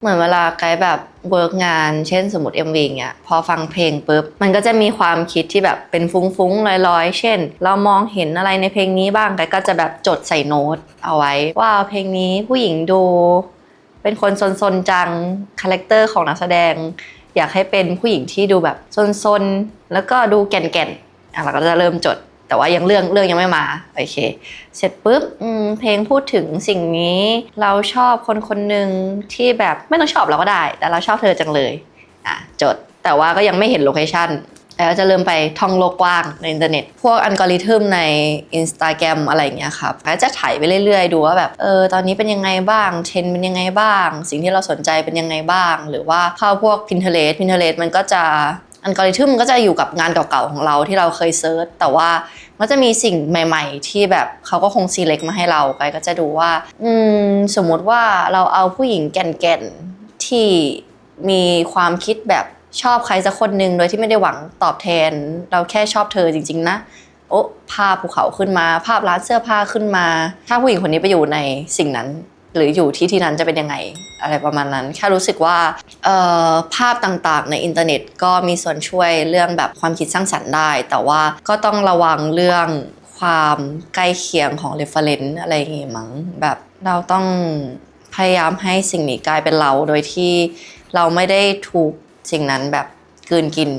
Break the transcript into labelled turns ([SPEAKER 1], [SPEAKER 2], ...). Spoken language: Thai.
[SPEAKER 1] เหมือนเวลาไกด์แบบเวิร์กงาน เช่นสมมติ MV เงี้ยพอฟังเพลงปุ๊บ มันก็จะมีความคิดที่แบบเป็นฟุ้งๆลอยๆ เช่น เรามองเห็นอะไรในเพลงนี้บ้างไกด์ก็จะแบบจดใส่โน้ตเอาไว้ ว่าเพลงนี้ผู้หญิงดู เป็นคนซนๆจังคาแรคเตอร์ของนักแสดง อยากให้เป็นผู้หญิงที่ดูแบบซนๆแล้วก็ดูแก่นๆอะเราก็จะเริ่มจด แต่ว่ายังเรื่องเรื่องยังไม่มาโอเค เสร็จปุ๊บเพลงพูดถึงสิ่งนี้เราชอบคนคนหนึ่งที่แบบไม่ต้องชอบเราก็ได้ แต่เราชอบเธอจังเลยอะจดแต่ว่าก็ยังไม่เห็นโลเคชั่นแล้วจะเริ่มไปท่องโลกกว้างในอินเทอร์เน็ต พวกอัลกอริทึมใน Instagram อะไรอย่างเงี้ยครับก็จะถ่ายไปเรื่อยๆ ดูว่าแบบเออตอนนี้เป็นยังไงบ้างเทรนเป็นยังไงบ้าง สิ่งที่เราสนใจเป็นยังไงบ้าง หรือว่าเข้าพวก Pinterest Pinterest มันก็จะ อัลกอริทึมก็จะอยู่กับงานเก่าๆของเราที่เราเคยเซิร์ชแต่ว่าก็จะมีสิ่งใหม่ ๆ ที่แบบเขาก็คง select มาให้เราไกก็จะดูว่า อืมสมมุติว่าเราเอาผู้หญิงแก่นๆที่มีความคิดแบบชอบใครสักคนหนึ่งโดยที่ไม่ได้หวังตอบแทน เราแค่ชอบเธอจริง ๆ นะโอ้ภาพภูเขาขึ้นมา ภาพร้านเสื้อผ้าขึ้นมา ถ้าผู้หญิงคนนี้ไปอยู่ในสิ่งนั้น หรืออยู่ที่ที่นั้นจะเป็นยังไงอะไรประมาณนั้น แค่รู้สึกว่าภาพต่างๆ ในอินเทอร์เน็ตก็มีส่วนช่วยเรื่องแบบความคิดสร้างสรรค์ได้ แต่ว่าก็ต้องระวังเรื่องความใกล้เคียงของ reference อะไรอย่างงี้มั้งแบบเราต้องพยายามให้สิ่งนี้กลายเป็นเราโดยที่เราไม่ได้ถูกสิ่งนั้นแบบกืนกิน